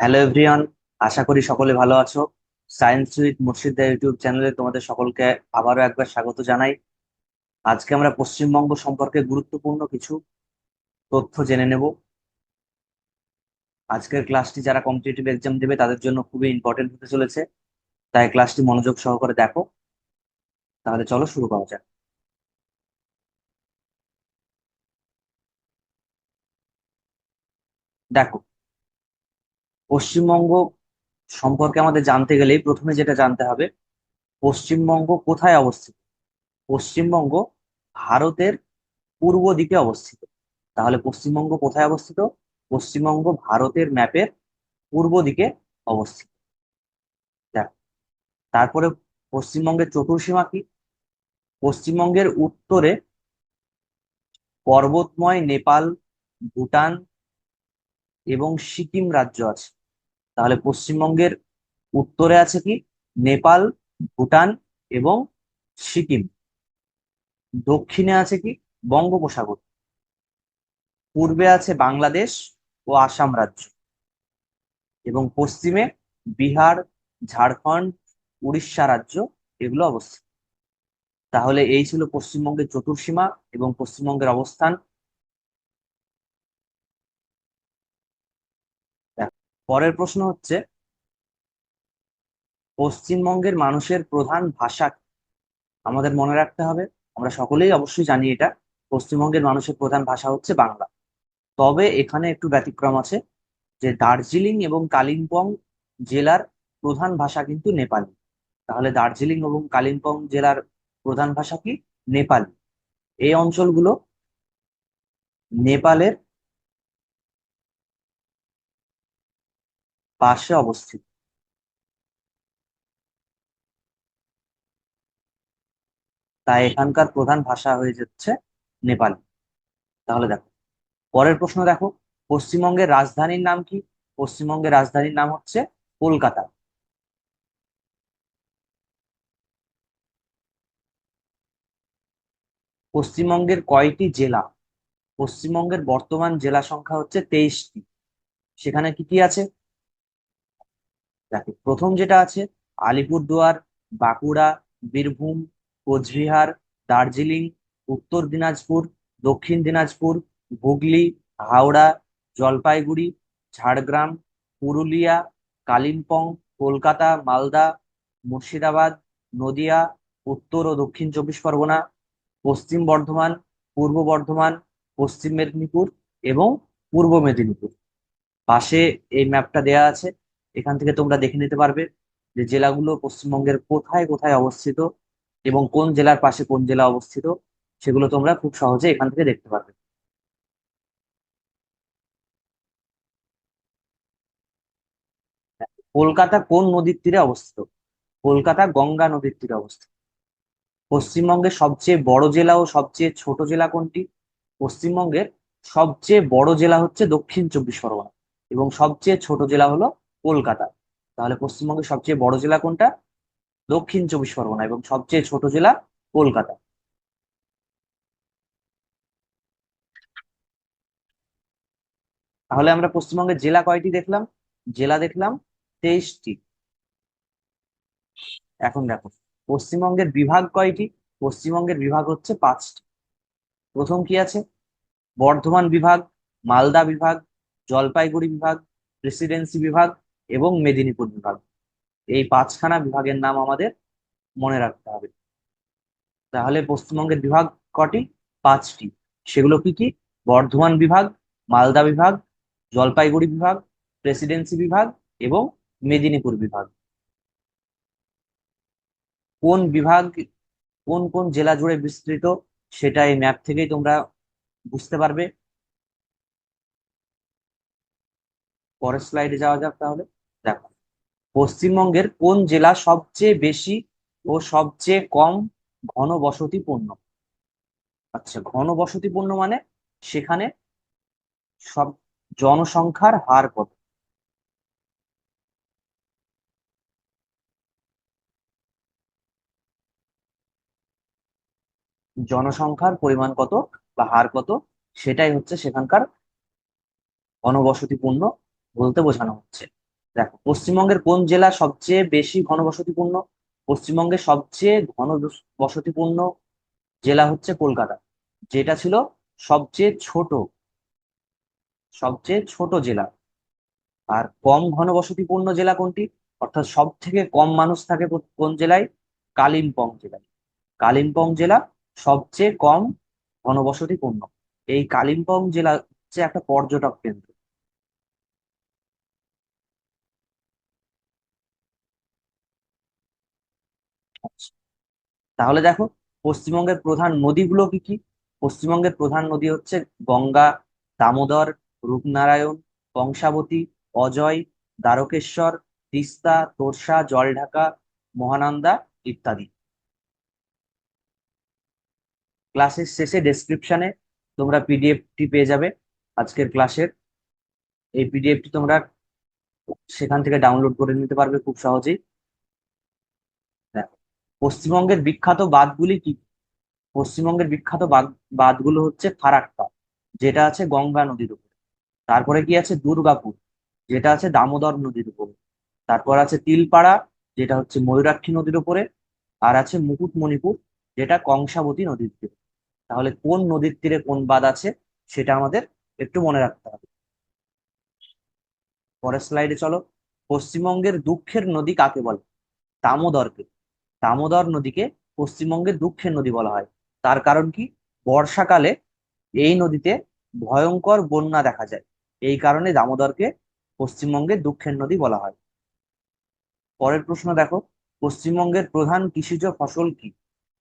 Hello everyone আশা করি সকলে ভালো আছো। সায়েন্স উইথ মুর্শিদা ইউটিউব চ্যানেলে তোমাদের সকলকে আবারও একবার স্বাগত জানাই। আজকে আমরা পশ্চিমবঙ্গ সম্পর্কে গুরুত্বপূর্ণ কিছু তথ্য জেনে নেব। আজকের ক্লাসটি যারা কম্পিটিটিভ এক্সাম দেবে, তাদের জন্য খুবই ইম্পর্টেন্ট হতে চলেছে। তাই ক্লাসটি মনোযোগ সহকারে দেখো। তাহলে চলো শুরু করা যাক। দেখো পশ্চিমবঙ্গ সম্পর্কে আমাদের জানতে গেলেই প্রথমে যেটা জানতে হবে, পশ্চিমবঙ্গ কোথায় অবস্থিত? পশ্চিমবঙ্গ ভারতের পূর্ব দিকে অবস্থিত। তাহলে পশ্চিমবঙ্গ কোথায় অবস্থিত? পশ্চিমবঙ্গ ভারতের ম্যাপের পূর্ব দিকে অবস্থিত। তারপরে পশ্চিমবঙ্গের চতুর্সীমা কি? পশ্চিমবঙ্গের উত্তরে পর্বতময় নেপাল, ভুটান এবং সিকিম রাজ্য আছে। তাহলে পশ্চিমবঙ্গের উত্তরে আছে কি? নেপাল, ভুটান এবং সিকিম। দক্ষিণে আছে কি? বঙ্গোপসাগর। পূর্বে আছে বাংলাদেশ ও আসাম রাজ্য। এবং পশ্চিমে বিহার, ঝাড়খণ্ড, উড়িষ্যা রাজ্য এগুলো অবস্থিত। তাহলে এই ছিল পশ্চিমবঙ্গের চতুর্সীমা এবং পশ্চিমবঙ্গের অবস্থান পরের প্রশ্ন হচ্ছে, পশ্চিমবঙ্গের মানুষের প্রধান ভাষা আমাদের মনে রাখতে হবে, আমরা সকলেই অবশ্যই জানি এটা, পশ্চিমবঙ্গের মানুষের প্রধান ভাষা হচ্ছে বাংলা। তবে এখানে একটু ব্যতিক্রম আছে যে দার্জিলিং এবং কালিম্পং জেলার প্রধান ভাষা কিন্তু নেপালি। তাহলে দার্জিলিং এবং কালিম্পং জেলার প্রধান ভাষা কি? নেপালি। এই অঞ্চলগুলো নেপালের পাশে অবস্থিত। তাই এখানকার প্রধান ভাষা হয়ে যাচ্ছে নেপালি। তাহলে দেখো, পরের প্রশ্ন দেখো, পশ্চিমবঙ্গের রাজধানীর নাম কি? পশ্চিমবঙ্গের রাজধানীর নাম হচ্ছে কলকাতা। পশ্চিমবঙ্গের কয়টি জেলা? পশ্চিমবঙ্গের বর্তমান জেলা সংখ্যা হচ্ছে তেইশটি। সেখানে কি কি আছে? দেখো, প্রথম যেটা আছে, আলিপুরদুয়ার, বাঁকুড়া, বীরভূম, কোচবিহার, দার্জিলিং, উত্তর দিনাজপুর, দক্ষিণ দিনাজপুর, হুগলি, হাওড়া, জলপাইগুড়ি, ঝাড়গ্রাম, পুরুলিয়া, কালিম্পং, কলকাতা, মালদা, মুর্শিদাবাদ, নদিয়া, উত্তর ও দক্ষিণ চব্বিশ পরগনা, পশ্চিম বর্ধমান, পূর্ব বর্ধমান, পশ্চিম মেদিনীপুর এবং পূর্ব মেদিনীপুর। পাশে এই ম্যাপটা দেয়া আছে। এখান থেকে তোমরা দেখে নিতে পারবে যে জেলাগুলো পশ্চিমবঙ্গের কোথায় কোথায় অবস্থিত এবং কোন জেলার পাশে কোন জেলা অবস্থিত, সেগুলো তোমরা খুব সহজে এখান থেকে দেখতে পারবে। কলকাতা কোন নদীর তীরে অবস্থিত? কলকাতা গঙ্গা নদীর তীরে অবস্থিত। পশ্চিমবঙ্গের সবচেয়ে বড় জেলা ও সবচেয়ে ছোট জেলা কোনটি? পশ্চিমবঙ্গের সবচেয়ে বড় জেলা হচ্ছে দক্ষিণ চব্বিশ পরগনা এবং সবচেয়ে ছোট জেলা হলো কলকাতা। তাহলে পশ্চিমবঙ্গের সবচেয়ে বড় জেলা কোনটা? দক্ষিণ চব্বিশ পরগনা এবং সবচেয়ে ছোট জেলা কলকাতা। তাহলে আমরা পশ্চিমবঙ্গের জেলা কয়টি দেখলাম? জেলা দেখলাম তেইশটি। এখন দেখো, পশ্চিমবঙ্গের বিভাগ কয়টি? পশ্চিমবঙ্গের বিভাগ হচ্ছে পাঁচটি। প্রথম কি আছে? বর্ধমান বিভাগ, মালদা বিভাগ, জলপাইগুড়ি বিভাগ, প্রেসিডেন্সি বিভাগ এবং মেদিনীপুর বিভাগ। এই পাঁচখানা বিভাগের নাম আমাদের মনে রাখতে হবে। তাহলে পশ্চিমবঙ্গের বিভাগ কটি? পাঁচটি। সেগুলো কি কি? বর্ধমান বিভাগ, মালদা বিভাগ, জলপাইগুড়ি বিভাগ, প্রেসিডেন্সি বিভাগ এবং মেদিনীপুর বিভাগ। কোন বিভাগ, কোন কোন জেলা জুড়ে বিস্তৃত সেটা এই ম্যাপ থেকেই তোমরা বুঝতে পারবে। পরের স্লাইডে যাওয়া যাক তাহলে। দেখো, পশ্চিমবঙ্গের কোন জেলা সবচেয়ে বেশি ও সবচেয়ে কম ঘন ঘনবসতিপূর্ণ? আচ্ছা ঘন ঘনবসতিপূর্ণ মানে সেখানে সব জনসংখ্যার হার কত? জনসংখ্যার পরিমাণ কত বা হার কত সেটাই হচ্ছে সেখানকার ঘনবসতিপূর্ণ বলতে বোঝানো হচ্ছে। দেখো, পশ্চিমবঙ্গের কোন জেলা সবচেয়ে বেশি ঘনবসতিপূর্ণ? পশ্চিমবঙ্গের সবচেয়ে ঘন বসতিপূর্ণ জেলা হচ্ছে কলকাতা, যেটা ছিল সবচেয়ে ছোট সবচেয়ে ছোট জেলা। আর কম ঘনবসতিপূর্ণ জেলা কোনটি? অর্থাৎ সব থেকে কম মানুষ থাকে কোন জেলায়? কালিম্পং জেলায়। কালিম্পং জেলা সবচেয়ে কম ঘনবসতিপূর্ণ। এই কালিম্পং জেলা হচ্ছে একটা পর্যটক কেন্দ্র। তাহলে দেখো, পশ্চিমবঙ্গের প্রধান নদীগুলো কি কি? পশ্চিমবঙ্গের প্রধান নদী হচ্ছে গঙ্গা, দামোদর, রূপনারায়ণ কংসাবতী অজয়, দ্বারকেশ্বর, তিস্তা, তোরসা, জলঢাকা, মহানন্দা ইত্যাদি। ক্লাসের শেষে ডেসক্রিপশনে তোমরা পিডিএফটি পেয়ে যাবে আজকের ক্লাসের। এই পিডিএফটি তোমরা সেখান থেকে ডাউনলোড করে নিতে পারবে খুব সহজেই। পশ্চিমবঙ্গের বিখ্যাত বাঁধগুলি কি? পশ্চিমবঙ্গের বিখ্যাত বাঁধ, বাঁধগুলো হচ্ছে ফারাক্কা যেটা আছে গঙ্গা নদীর উপরে। তারপরে কি আছে? দুর্গাপুর, যেটা আছে দামোদর নদীর উপরে। তারপর আছে তিলপাড়া, যেটা হচ্ছে ময়ূরাক্ষী নদীর উপরে। আর আছে মুকুটমণিপুর, যেটা কংসাবতী নদীর তীরে। তাহলে কোন নদীর তীরে কোন বাঁধ আছে, সেটা আমাদের একটু মনে রাখতে হবে। পরের স্লাইডে চলো। পশ্চিমবঙ্গের দুঃখের নদী কাকে বলে? দামোদরকে। দামোদর নদীকে পশ্চিমবঙ্গের দুঃখের নদী বলা হয়। তার কারণ কি? বর্ষাকালে এই নদীতে ভয়ঙ্কর বন্যা দেখা যায়। এই কারণে দামোদরকে পশ্চিমবঙ্গের দুঃখের নদী বলা হয়। পরের প্রশ্ন দেখো। পশ্চিমবঙ্গের প্রধান কৃষিজ ফসল কি?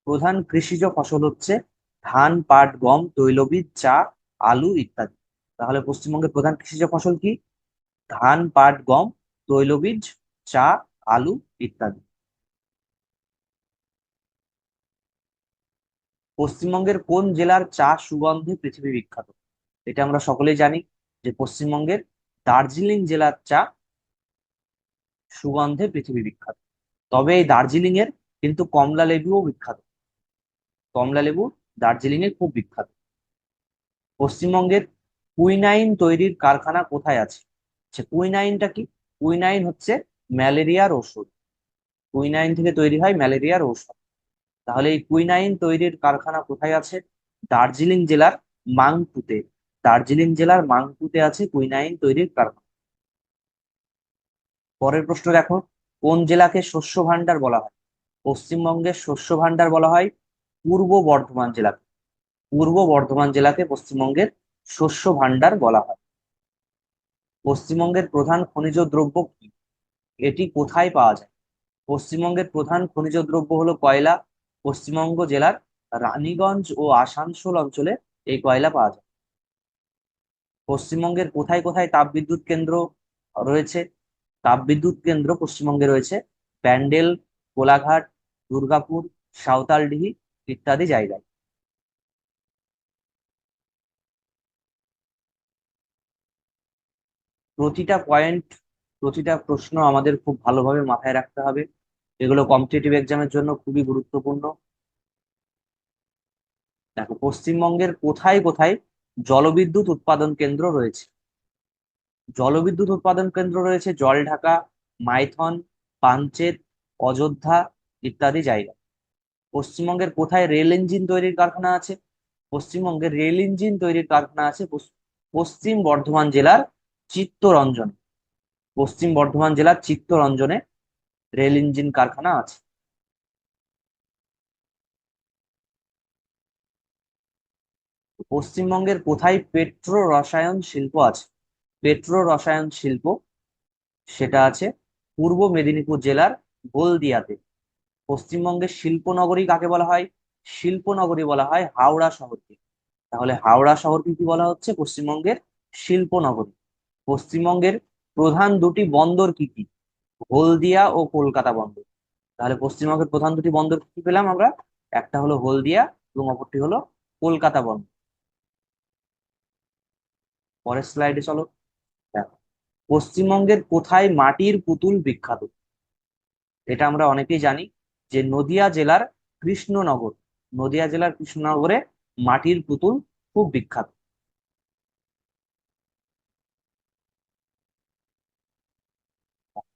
প্রধান কৃষিজ ফসল হচ্ছে ধান, পাট, গম, তৈলবীজ, চা, আলু ইত্যাদি। তাহলে পশ্চিমবঙ্গের প্রধান কৃষিজ ফসল কি? ধান, পাট, গম, তৈলবীজ, চা, আলু ইত্যাদি। পশ্চিমবঙ্গের কোন জেলার চা সুগন্ধে পৃথিবী বিখ্যাত? এটা আমরা সকলেই জানি যে পশ্চিমবঙ্গের দার্জিলিং জেলার চা সুগন্ধে পৃথিবী বিখ্যাত। তবে এই দার্জিলিং এর কিন্তু কমলা লেবুও বিখ্যাত। কমলা লেবু দার্জিলিং এ খুব বিখ্যাত। পশ্চিমবঙ্গের কুইনাইন তৈরির কারখানা কোথায় আছে? কুইনাইনটা কি? কুইনাইন হচ্ছে ম্যালেরিয়ার ওষুধ কুইনাইন থেকে তৈরি হয় ম্যালেরিয়ার ঔষধ। তাহলে এই কুইনাইন তৈরির কারখানা কোথায় আছে? দার্জিলিং জেলার মাংপুতে। দার্জিলিং জেলার মাংপুতে আছে কুইনাইন তৈরির কারখানা। পরের প্রশ্ন দেখো, কোন জেলাকে শস্য ভাণ্ডার বলা হয়? পশ্চিমবঙ্গের শস্য ভাণ্ডার বলা হয় পূর্ব বর্ধমান জেলাকে। পূর্ব বর্ধমান জেলাকে পশ্চিমবঙ্গের শস্য ভাণ্ডার বলা হয়। পশ্চিমবঙ্গের প্রধান খনিজ দ্রব্য কি? এটি কোথায় পাওয়া যায়? পশ্চিমবঙ্গের প্রধান খনিজ দ্রব্য হলো কয়লা পশ্চিমবঙ্গ জেলার রানীগঞ্জ ও আসানসোল অঞ্চলে এই কয়লা পাওয়া যায়। পশ্চিমবঙ্গের কোথায় কোথায় তাপবিদ্যুৎ কেন্দ্র রয়েছে? তাপবিদ্যুৎ কেন্দ্র পশ্চিমবঙ্গে রয়েছে। প্যান্ডেল, কোলাঘাট, দুর্গাপুর, সাঁওতালডিহি ইত্যাদি জায়গায়। প্রতিটা পয়েন্ট প্রতিটা প্রশ্ন আমাদের খুব ভালোভাবে মাথায় রাখতে হবে। এগুলো কম্পিটিটিভ এক্সামের জন্য খুবই গুরুত্বপূর্ণ। দেখো, পশ্চিমবঙ্গের কোথায় কোথায় জলবিদ্যুৎ উৎপাদন কেন্দ্র রয়েছে? জলবিদ্যুৎ উৎপাদন কেন্দ্র রয়েছে জলঢাকা, মাইথন পাঞ্চেত অযোধ্যা ইত্যাদি জায়গা পশ্চিমবঙ্গের কোথায় রেল ইঞ্জিন তৈরির কারখানা আছে? পশ্চিমবঙ্গের রেল ইঞ্জিন তৈরির কারখানা আছে পশ্চিম বর্ধমান জেলার চিত্তরঞ্জন। পশ্চিম বর্ধমান জেলার চিত্তরঞ্জনে রেল ইঞ্জিন কারখানা আছে? পশ্চিমবঙ্গের কোথায় পেট্রো রসায়ন শিল্প আছে? পেট্রো রসায়ন শিল্প সেটা আছে পূর্ব মেদিনীপুর জেলার হলদিয়াতে। পশ্চিমবঙ্গের শিল্পনগরী কাকে বলা হয়? শিল্পনগরী বলা হয় হাওড়া শহরকে। তাহলে হাওড়া শহরকে কি বলা হচ্ছে? পশ্চিমবঙ্গের শিল্পনগরী। পশ্চিমবঙ্গের প্রধান দুটি বন্দর কি কি? হলদিয়া ও কলকাতা বন্দর। তাহলে পশ্চিমবঙ্গের প্রধান দুটি বন্দর কি পেলাম আমরা? একটা হলো হলদিয়া এবং অপরটি হলো কলকাতা বন্দর। পরের স্লাইডে চলো। দেখো, পশ্চিমবঙ্গের কোথায় মাটির পুতুল বিখ্যাত? এটা আমরা অনেকেই জানি যে নদিয়া জেলার কৃষ্ণনগর। নদিয়া জেলার কৃষ্ণনগরে মাটির পুতুল খুব বিখ্যাত।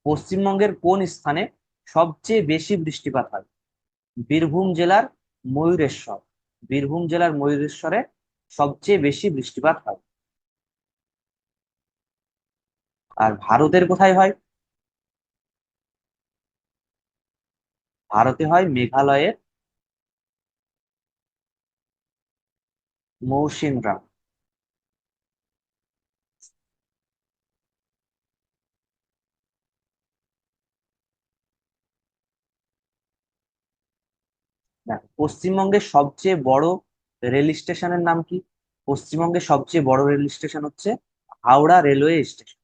পশ্চিমবঙ্গের কোন স্থানে সবচেয়ে বেশি বৃষ্টিপাত হয়? বীরভূম জেলার ময়ূরেশ্বর। বীরভূম জেলার ময়ূরেশ্বরে সবচেয়ে বেশি বৃষ্টিপাত হয়। আর ভারতের কোথায় হয়? ভারতে হয় মেঘালয়ের মৌসিনরাম। দেখো পশ্চিমবঙ্গের সবচেয়ে বড় রেল স্টেশনের নাম কি? পশ্চিমবঙ্গের সবচেয়ে বড় রেল স্টেশন হচ্ছে হাওড়া রেলওয়ে স্টেশন।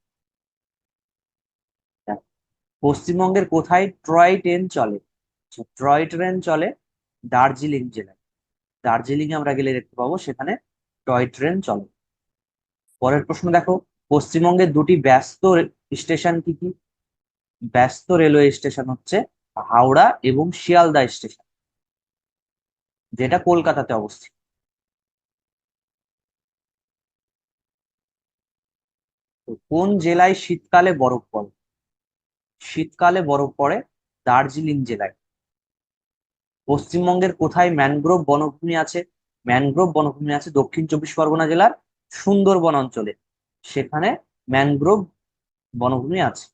পশ্চিমবঙ্গের কোথায় ট্রয় ট্রেন চলে? ট্রয় ট্রেন চলে দার্জিলিং জেলায়। দার্জিলিং আমরা গেলে দেখতে পাবো সেখানে টয় ট্রেন চলে। পরের প্রশ্ন দেখো পশ্চিমবঙ্গের দুটি ব্যস্ত স্টেশন কি কি? ব্যস্ত রেলওয়ে স্টেশন হচ্ছে হাওড়া এবং শিয়ালদা স্টেশন। যেটা কলকাতাতে অবস্থিত। কোন জেলায় শীতকালে বরফ পড়ে? শীতকালে বরফ পড়ে দার্জিলিং জেলায়। পশ্চিমবঙ্গের কোথায় ম্যানগ্রোভ বনভূমি আছে? ম্যানগ্রোভ বনভূমি আছে দক্ষিণ চব্বিশ পরগনা জেলার সুন্দরবন অঞ্চলে। সেখানে ম্যানগ্রোভ বনভূমি আছে।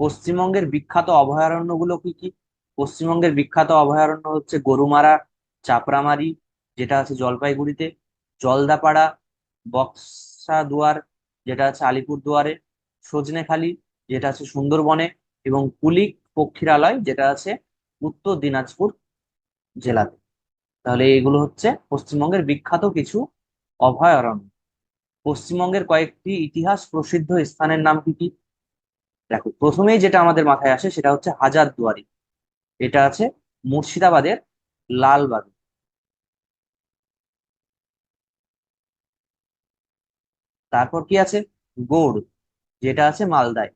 পশ্চিমবঙ্গের বিখ্যাত অভয়ারণ্যগুলো কি কি? পশ্চিমবঙ্গের বিখ্যাত অভয়ারণ্য হচ্ছে গরুমারা, চাপড়ামারি, যেটা আছে জলপাইগুড়িতে, জলদাপাড়া বক্সা দুয়ার যেটা আছে আলিপুরদুয়ারে, সজনেখালি, যেটা আছে সুন্দরবনে, এবং কুলিক পক্ষীরালয়, যেটা আছে উত্তর দিনাজপুর জেলাতে। তাহলে এগুলো হচ্ছে পশ্চিমবঙ্গের বিখ্যাত কিছু অভয়ারণ্য। পশ্চিমবঙ্গের কয়েকটি ইতিহাস প্রসিদ্ধ স্থানের নাম কি কি? দেখো, প্রথমেই যেটা আমাদের মাথায় আসে সেটা হচ্ছে হাজারদুয়ারি এটা আছে মুর্শিদাবাদের লালবাগ। তারপর কি আছে? গৌড়, যেটা আছে মালদায়।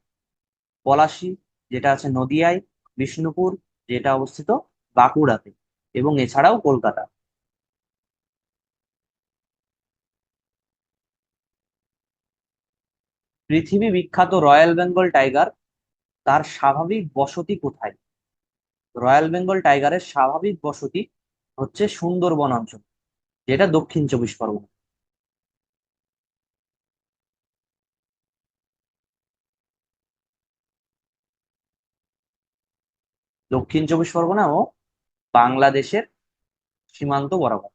পলাশী, যেটা আছে নদিয়ায়, বিষ্ণুপুর, যেটা অবস্থিত বাঁকুড়াতে। এবং এছাড়াও কলকাতা। পৃথিবী বিখ্যাত রয়্যাল বেঙ্গল টাইগার, তার স্বাভাবিক বসতি কোথায়? রয়্যাল বেঙ্গল টাইগারের স্বাভাবিক বসতি হচ্ছে সুন্দরবন অঞ্চল, যেটা দক্ষিণ চব্বিশ পরগনা। দক্ষিণ চব্বিশ পরগনা ও বাংলাদেশের সীমান্ত বরাবর।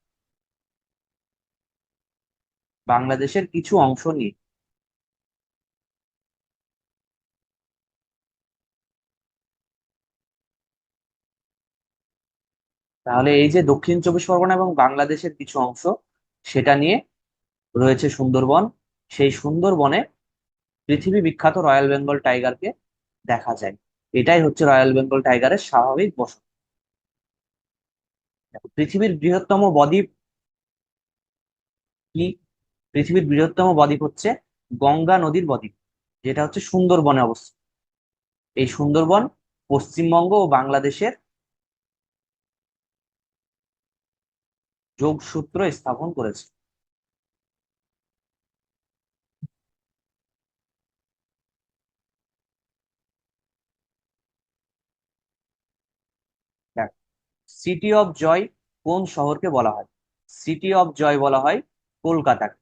বাংলাদেশের কিছু অংশ নিয়ে তাহলে এই যে দক্ষিণ চব্বিশ পরগনা এবং বাংলাদেশের কিছু অংশ, সেটা নিয়ে রয়েছে সুন্দরবন। সেই সুন্দরবনে পৃথিবী বিখ্যাত রয়্যাল বেঙ্গল টাইগারকে দেখা যায়। এটাই হচ্ছে রয়্যাল বেঙ্গল টাইগারের স্বাভাবিক বসত। পৃথিবীর বৃহত্তম বদ্বীপ কি? পৃথিবীর বৃহত্তম বদ্বীপ হচ্ছে গঙ্গা নদীর বদ্বীপ, যেটা হচ্ছে সুন্দরবনে অবস্থিত। এই সুন্দরবন পশ্চিমবঙ্গ ও বাংলাদেশের যোগসূত্র স্থাপন করেছে। সিটি অফ জয় কোন শহরকে বলা হয়? সিটি অফ জয় বলা হয় কলকাতাকে।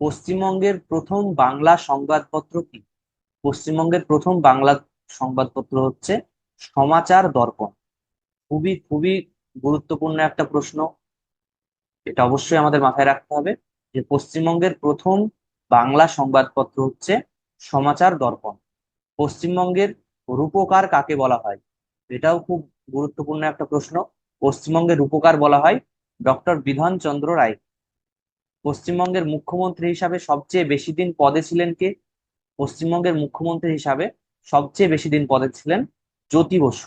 পশ্চিমবঙ্গের প্রথম বাংলা সংবাদপত্র কি? পশ্চিমবঙ্গের প্রথম বাংলা সংবাদপত্র হচ্ছে সমাচার দর্পণ। খুবই খুবই গুরুত্বপূর্ণ একটা প্রশ্ন। এটা অবশ্যই আমাদের মাথায় রাখতে হবে যে পশ্চিমবঙ্গের প্রথম বাংলা সংবাদপত্র হচ্ছে সমাচার দর্পণ। পশ্চিমবঙ্গের রূপকার কাকে বলা হয়? এটাও খুব গুরুত্বপূর্ণ একটা প্রশ্ন। পশ্চিমবঙ্গের রূপকার বলা হয় ডক্টর বিধান চন্দ্র রায়। পশ্চিমবঙ্গের মুখ্যমন্ত্রী হিসাবে সবচেয়ে বেশি দিন পদে ছিলেন কে? পশ্চিমবঙ্গের মুখ্যমন্ত্রী হিসাবে সবচেয়ে বেশি দিন পদে ছিলেন জ্যোতি বসু।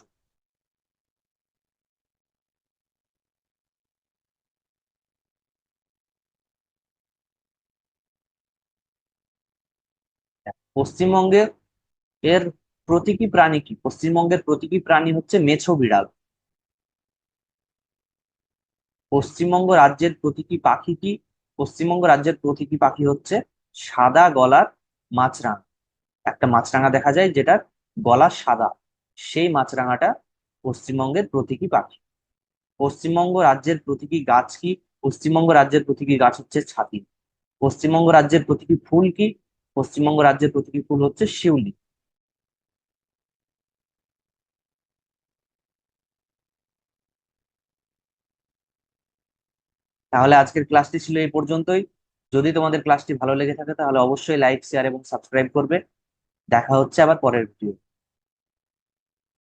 পশ্চিমবঙ্গের এর প্রতীকী প্রাণী কি? পশ্চিমবঙ্গের প্রতীকী প্রাণী হচ্ছে মেছো বিড়াল। পশ্চিমবঙ্গ রাজ্যের প্রতীকী পাখি কি? পশ্চিমবঙ্গ রাজ্যের প্রতীকী পাখি হচ্ছে সাদা গলার মাছরাঙা। একটা মাছরাঙা দেখা যায় যেটার গলা সাদা। সেই মাছরাঙাটা পশ্চিমবঙ্গের প্রতীকী পাখি। পশ্চিমবঙ্গ রাজ্যের প্রতীকী গাছ কি? পশ্চিমবঙ্গ রাজ্যের প্রতীকী গাছ হচ্ছে ছাতি। পশ্চিমবঙ্গ রাজ্যের প্রতীকী ফুল কি? পশ্চিমবঙ্গ রাজ্যের প্রতীকী ফুল হচ্ছে শিউলি। তাহলে আজকের ক্লাসটি ছিল এই পর্যন্তই। যদি তোমাদের ক্লাসটি ভালো লেগে থাকে তাহলে অবশ্যই লাইক, শেয়ার এবং সাবস্ক্রাইব করবে। দেখা হচ্ছে আবার পরের ভিডিও